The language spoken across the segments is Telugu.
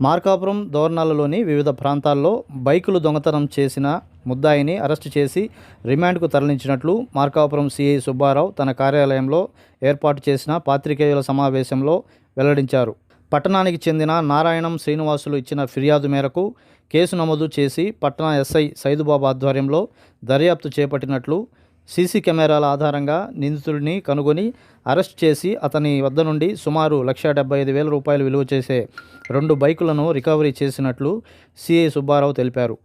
మార్కాపురం దోర్నాలలోని వివిధ ప్రాంతాల్లో బైకులు దొంగతనం చేసిన ముద్దాయిని అరెస్టు చేసి రిమాండ్కు తరలించినట్లు మార్కాపురం సిఐ సుబ్బారావు తన కార్యాలయంలో ఏర్పాటు చేసిన పాత్రికేయుల సమావేశంలో వెల్లడించారు. పట్టణానికి చెందిన నారాయణం శ్రీనివాసులు ఇచ్చిన ఫిర్యాదు మేరకు కేసు నమోదు చేసి పట్టణ ఎస్ఐ సైదుబాబు ఆధ్వర్యంలో దర్యాప్తు చేపట్టినట్లు సీసీ కెమెరాల ఆధారంగా నిందితుడిని కనుగొని అరెస్ట్ చేసి అతని వద్ద నుండి సుమారు లక్ష డెబ్బై ఐదు వేల రూపాయలు విలువ చేసే రెండు బైకులను రికవరీ చేసినట్లు సిఐ సుబ్బారావు తెలిపారు.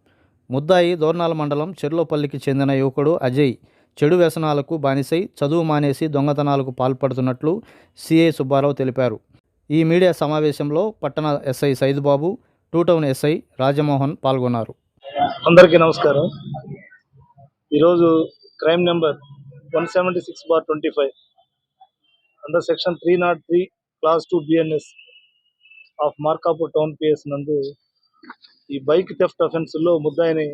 ముద్దాయి దోర్నాల మండలం చెర్లోపల్లికి చెందిన యువకుడు అజయ్ చెడు వ్యసనాలకు బానిసై చదువు మానేసి దొంగతనాలకు పాల్పడుతున్నట్లు సిఐ సుబ్బారావు తెలిపారు. ఈ మీడియా సమావేశంలో పట్టణ SI Saidubabu two town SI Rajamohan పాల్గొన్నారు. అందరికీ నమస్కారం. ఈరోజు crime number one seventy six bar twenty five under section three not three clause two BNS of Markapur town PS నందు ఈ బైక్ థెఫ్ట్ అఫెన్స్లో ముద్దాయిని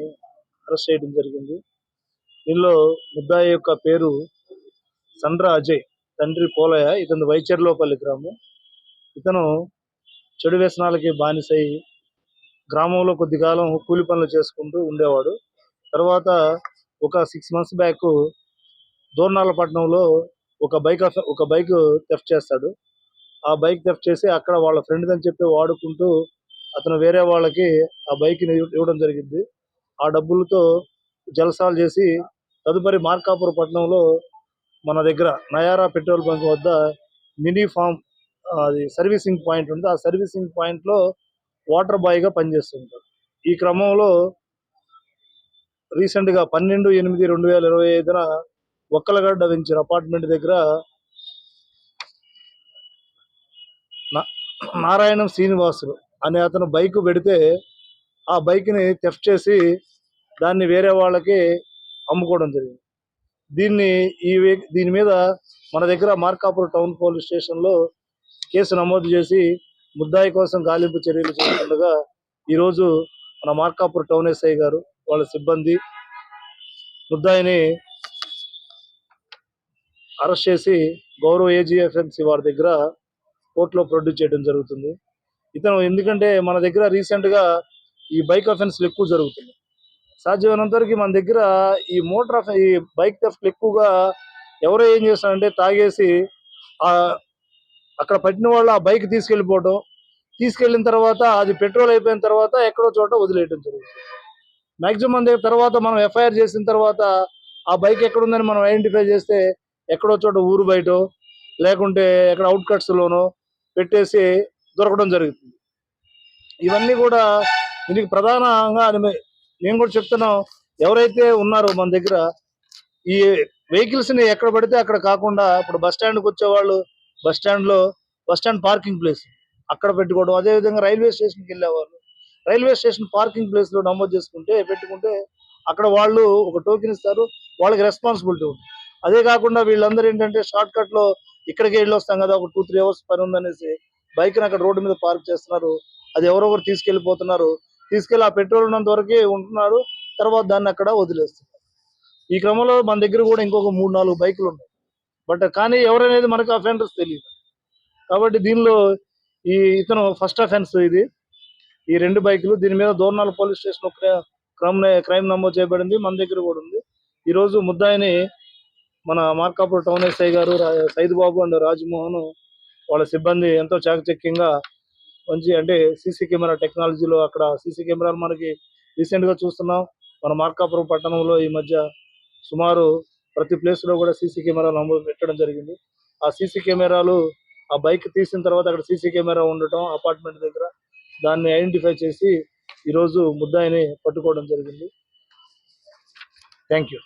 అరెస్ట్ చేయడం జరిగింది. దీనిలో ముద్దాయి యొక్క పేరు సండ్ర అజయ్ తండ్రి పోలయ్య ఇతను వైచర్లోపల్లి గ్రామం. ఇతను చెడు వ్యసనాలకి బానిసై గ్రామంలో కొద్ది కాలం కూలి పనులు చేసుకుంటూ ఉండేవాడు. తర్వాత ఒక సిక్స్ మంత్స్ బ్యాక్ దూర్నాలపట్నంలో ఒక బైక్ ఒక బైక్ థెఫ్ట్ చేస్తాడు. ఆ బైక్ థెఫ్ట్ చేసి అక్కడ వాళ్ళ ఫ్రెండ్ అని చెప్పి వాడుకుంటూ అతను వేరే వాళ్ళకి ఆ బైక్ ఇవ్వడం జరిగింది. ఆ డబ్బులతో జలసాలు చేసి తదుపరి మార్కాపుర పట్టణంలో మన దగ్గర నయారా పెట్రోల్ బంక్ వద్ద మినీ ఫామ్ అది సర్వీసింగ్ పాయింట్ ఉంది ఆ సర్వీసింగ్ పాయింట్లో వాటర్ బాయ్గా పనిచేస్తుంటాడు. ఈ క్రమంలో రీసెంట్గా పన్నెండు ఎనిమిది రెండు వేల ఇరవై ఐదున ఒక్కలగడ్డ వెంచర్ అపార్ట్మెంట్ దగ్గర నా- నారాయణం శ్రీనివాసులు అనే అతను బైక్ పెడితే ఆ బైక్ని థెఫ్ట్ చేసి దాన్ని వేరే వాళ్ళకి అమ్ముకోవడం జరిగింది. దీన్ని ఈ దీని మీద మన దగ్గర మార్కాపురం టౌన్ పోలీస్ స్టేషన్లో కేసు నమోదు చేసి ముద్దాయి కోసం గాలింపు చర్యలు చేస్తుండగా ఈరోజు మన మార్కాపూర్ టౌన్ ఎస్ఐ గారు వాళ్ళ సిబ్బంది ముద్దాయిని అరెస్ట్ చేసి గౌరవ ఏజీఎఫ్ఎంసీ వారి దగ్గర కోర్టులో ప్రొడ్యూస్ చేయడం జరుగుతుంది. ఇతను ఎందుకంటే మన దగ్గర రీసెంట్గా ఈ బైక్ అఫెన్స్లు ఎక్కువ జరుగుతుంది సాధ్యమైనంత వరకు మన దగ్గర ఈ మోటార్ ఈ బైక్ థెఫ్ట్లు ఎక్కువగా ఎవరో ఏం చేస్తారంటే తాగేసి ఆ అక్కడ పట్టిన వాళ్ళు ఆ బైక్ తీసుకెళ్ళిపోవడం తీసుకెళ్ళిన తర్వాత అది పెట్రోల్ అయిపోయిన తర్వాత ఎక్కడో చోట వదిలేయడం జరుగుతుంది. మాక్సిమం తర్వాత మనం ఎఫ్ఐఆర్ చేసిన తర్వాత ఆ బైక్ ఎక్కడ ఉందని మనం ఐడెంటిఫై చేస్తే ఎక్కడో చోట ఊరు బయట లేకుంటే ఎక్కడ అవుట్ కట్స్ లోనో పెట్టేసి దొరకడం జరుగుతుంది. ఇవన్నీ కూడా దీనికి ప్రధానంగా నేను కూడా చెప్తున్నాం. ఎవరైతే ఉన్నారో మన దగ్గర ఈ వెహికల్స్ని ఎక్కడ పడితే అక్కడ కాకుండా ఇప్పుడు బస్ స్టాండ్కి వచ్చే బస్ స్టాండ్లో బస్ స్టాండ్ పార్కింగ్ ప్లేస్ అక్కడ పెట్టుకోవడం. అదే విధంగా రైల్వే స్టేషన్కి వెళ్ళేవాళ్ళు. రైల్వే స్టేషన్ పార్కింగ్ ప్లేస్లో నమోదు చేసుకుంటే పెట్టుకుంటే అక్కడ వాళ్ళు ఒక టోకెన్ ఇస్తారు వాళ్ళకి రెస్పాన్సిబిలిటీ ఉంటుంది. అదే కాకుండా వీళ్ళందరూ ఏంటంటే షార్ట్ కట్లో ఇక్కడికి వెళ్ళి వస్తాం కదా ఒక టూ త్రీ అవర్స్ పని ఉందనేసి బైక్ని అక్కడ రోడ్డు మీద పార్క్ చేస్తున్నారు. అది ఎవరొకరు తీసుకెళ్ళిపోతున్నారు తీసుకెళ్ళి ఆ పెట్రోల్ ఉన్నంత వరకే ఉంటున్నారు. తర్వాత దాన్ని అక్కడ వదిలేస్తున్నారు. ఈ క్రమంలో మన దగ్గర కూడా ఇంకొక మూడు నాలుగు బైకులు ఉన్నాయి. బట్ కానీ ఎవరనేది మనకు అఫెండర్స్ తెలియదు. కాబట్టి దీనిలో ఈ ఇతను ఫస్ట్ అఫెన్స్ ఇది. ఈ రెండు బైకులు దీని మీద దోర్నాల పోలీస్ స్టేషన్ ఒక క్రైమ్ క్రైమ్ నమోదు చేయబడింది మన దగ్గర కూడా ఉంది. ఈ రోజు ముద్దాయిని మన మార్కాపూర్ టౌన్ ఎస్ఐ గారు రా- సైద్ బాబు అండ్ రాజ్మోహన్ వాళ్ళ సిబ్బంది ఎంతో చాకచక్యంగా మంచి అంటే సీసీ కెమెరా టెక్నాలజీలో అక్కడ సీసీ కెమెరాలు మనకి రీసెంట్గా చూస్తున్నాం. మన మార్కాపురం పట్టణంలో ఈ మధ్య సుమారు ప్రతి ప్లేస్లో కూడా సీసీ కెమెరాలు నమోదు పెట్టడం జరిగింది. ఆ సీసీ కెమెరాలు ఆ బైక్ తీసిన తర్వాత అక్కడ సీసీ కెమెరా ఉండటం అపార్ట్మెంట్ దగ్గర దాన్ని ఐడెంటిఫై చేసి ఈరోజు ముద్దాయిని పట్టుకోవడం జరిగింది. Thank you